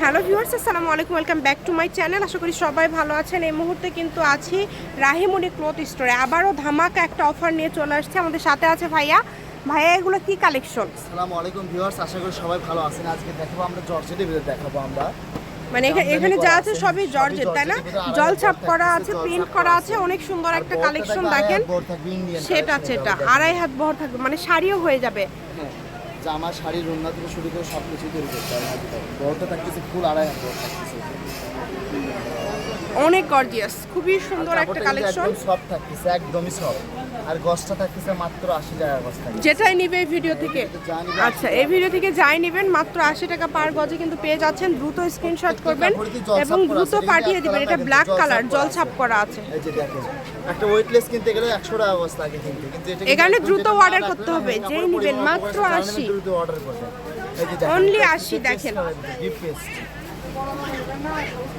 Hello viewers আসসালামু আলাইকুম welcome back to my channel. আশা করি সবাই ভালো আছেন। এই মুহূর্তে কিন্তু আছি রাহিমুনি ক্লথ স্টোরে। আবারও ধামাকা একটা অফার নিয়ে চলে আসছে আমাদের সাথে আছে ভাইয়া। ভাইয়া এগুলো কি কালেকশন আসসালামু আলাইকুম ভিউয়ার্স আশা করি সবাই ভালো আছেন। আজকে দেখাবো আমরা জর্জেটের ভিতরে দেখাবো আমরা। মানে এখানে- যা আছে, সবই জর্জেট তাই না? জল ছাপ করা আছে প্রিন্ট করা আছে। অনেক সুন্দর একটা কালেকশন দেখেন। সেটা সেটা। আড়াই হাত বহর থাকবে মানে শাড়িও হয়ে যাবে। হ্যাঁ, জামা শাড়ির রুন্না থেকে শুরু করে সব কিছু তৈরি করতে হবে বড়টা থাকতেছে ফুল, আড়াই হাত বড় থাকতেছে। অনেক গর্জিয়াস খুবই সুন্দর একটা কালেকশন সফট থাকতেছে একদমই সফট আর গছটা থাকতেছে মাত্র আশি টাকা গছ থাকতেছে। যেটাই নিবে এই ভিডিও থেকে। আচ্ছা এই ভিডিও থেকে যাই নেবেন মাত্র আশি টাকা পার গজে কিন্তু পেয়ে যাচ্ছেন। দ্রুত স্ক্রিনশট করবেন এবং দ্রুত পাঠিয়ে দিবেন। এটা ব্ল্যাক কালার জল ছাপ করা আছে। এই যে দেখেন একটা ওয়েটলেস কিনতে গেলে একশো টাকা গছ লাগে কিন্তু কিন্তু এটা এখানে দ্রুত রাখলে করতে হবে। যেই নিবেন, মাত্র কম আছে, 80 দ্রুত অর্ডার করবেন। Only 80 দেখেন। gift paste।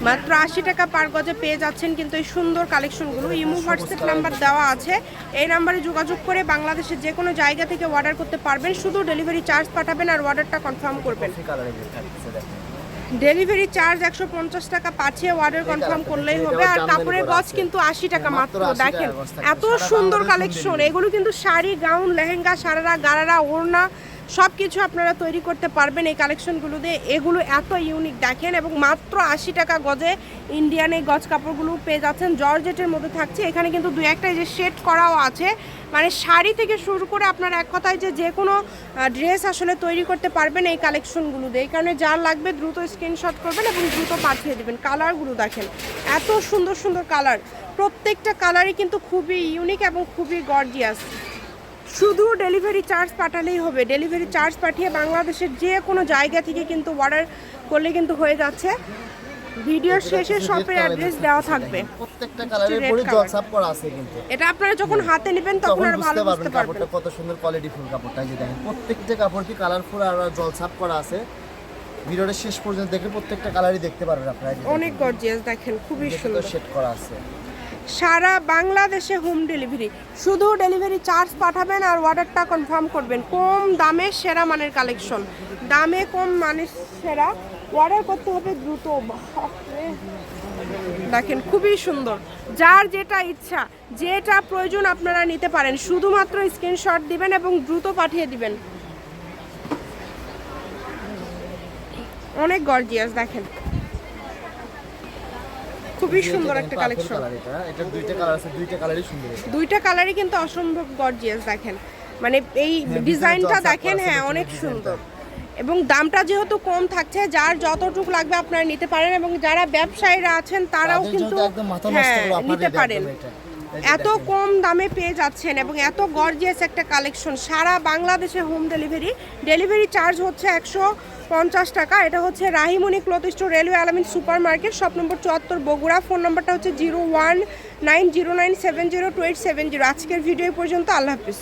মাত্র আশি টাকা পার গজে পেয়ে যাচ্ছেন কিন্তু এই সুন্দর কালেকশনগুলো। ইমো হোয়াটসঅ্যাপ নাম্বার দেওয়া আছে। এই নাম্বারে যোগাযোগ করে বাংলাদেশের যে কোনো জায়গা থেকে অর্ডার করতে পারবেন। শুধু ডেলিভারি চার্জ পাঠাবেন আর অর্ডারটা কনফার্ম করবেন। ডেলিভারি চার্জ একশো পঞ্চাশ টাকা পাঠিয়ে অর্ডার কনফার্ম করলেই হবে। আর কাপড়ের গজ কিন্তু আশি টাকা মাত্র মাত্র। 80 টাকা দেখেন এত সুন্দর কালেকশন এগুলো কিন্তু শাড়ি গাউন লেহেঙ্গা সারারা গারারা ওড়না সব কিছু আপনারা তৈরি করতে পারবেন এই কালেকশনগুলো দিয়ে। এগুলো এত ইউনিক দেখেন, এবং মাত্র আশি টাকা গজে ইন্ডিয়ান এই গজ কাপড়গুলো পেয়ে যাচ্ছেন। জর্জেটের মধ্যে থাকছে। এখানে কিন্তু দু একটা যে শেড করাও আছে। মানে শাড়ি থেকে শুরু করে আপনার এক কথায় যে যে কোনো ড্রেস আসলে তৈরি করতে পারবেন এই কালেকশনগুলো দিয়ে। এই কারণে যা লাগবে দ্রুত স্ক্রিনশট করবেন এবং দ্রুত পাঠিয়ে দেবেন। কালারগুলো দেখেন, এত সুন্দর সুন্দর কালার প্রত্যেকটা কালারই কিন্তু খুবই ইউনিক এবং খুবই গর্জিয়াস শুধু ডেলিভারি চার্জ পাঠালেই হবে। ডেলিভারি চার্জ পাঠিয়ে বাংলাদেশের যে কোনো জায়গা থেকে কিন্তু অর্ডার করলে কিন্তু হয়ে যাচ্ছে। ভিডিওর শেষে শপের অ্যাড্রেস দেওয়া থাকবে। প্রত্যেকটা কালারের red পরে color। করা আছে কিন্তু। এটা আপনারা যখন হাতে নেবেন তখন আর ভালো বুঝতে পারবেন। কাপড়টা কত সুন্দর কোয়ালিটি ফুল কাপড়টা। এই যে দেখেন প্রত্যেকটা কাপড় কি কালারফুল আর জলছাপ করা আছে। ভিডিওটা শেষ পর্যন্ত দেখে প্রত্যেকটা কালারই দেখতে পারবেন আপনারা। অনেক গর্জিয়াস দেখেন খুবই সুন্দর। সেট করা আছে। সারা বাংলাদেশে হোম ডেলিভারি। শুধু ডেলিভারি চার্জ পাঠাবেন আর অর্ডারটা কনফার্ম করবেন। কম দামে সেরা মানের কালেকশন দামে কম মানের সেরা। অর্ডার করতে হবে দ্রুত। দেখেন, খুবই সুন্দর। যার যেটা ইচ্ছা, যেটা প্রয়োজন আপনারা নিতে পারেন। শুধুমাত্র স্ক্রিনশট দিবেন এবং দ্রুত পাঠিয়ে দিবেন। অনেক গর্জিয়াস দেখেন। খুবই সুন্দর একটা কালেকশন এটা। দুইটা কালার আছে দুইটা কালারই সুন্দর দুইটা কালারই কিন্তু অসম্ভব গর্জিয়াস দেখেন। মানে এই হ্যাঁ, ডিজাইনটা দেখেন হ্যাঁ অনেক সুন্দর। এবং দামটা যেহেতু কম থাকছে যার যতটুকু লাগবে আপনারা নিতে পারেন এবং যারা ব্যবসায়ীরা আছেন তারাও কিন্তু হ্যাঁ নিতে পারেন। এত কম দামে পেয়ে যাচ্ছেন এবং এত গর্জিয়াস একটা কালেকশন সারা বাংলাদেশে হোম ডেলিভারি ডেলিভারি চার্জ হচ্ছে একশো পঞ্চাশ টাকা। এটা হচ্ছে Rahimoni cloth store railway Alamin super market shop number চুয়াত্তর বগুড়া। ফোন নম্বরটা হচ্ছে zero one nine zero nine seven zero two eight seven zero. আজকের ভিডিও পর্যন্ত, আল্লাহ হাফিজ।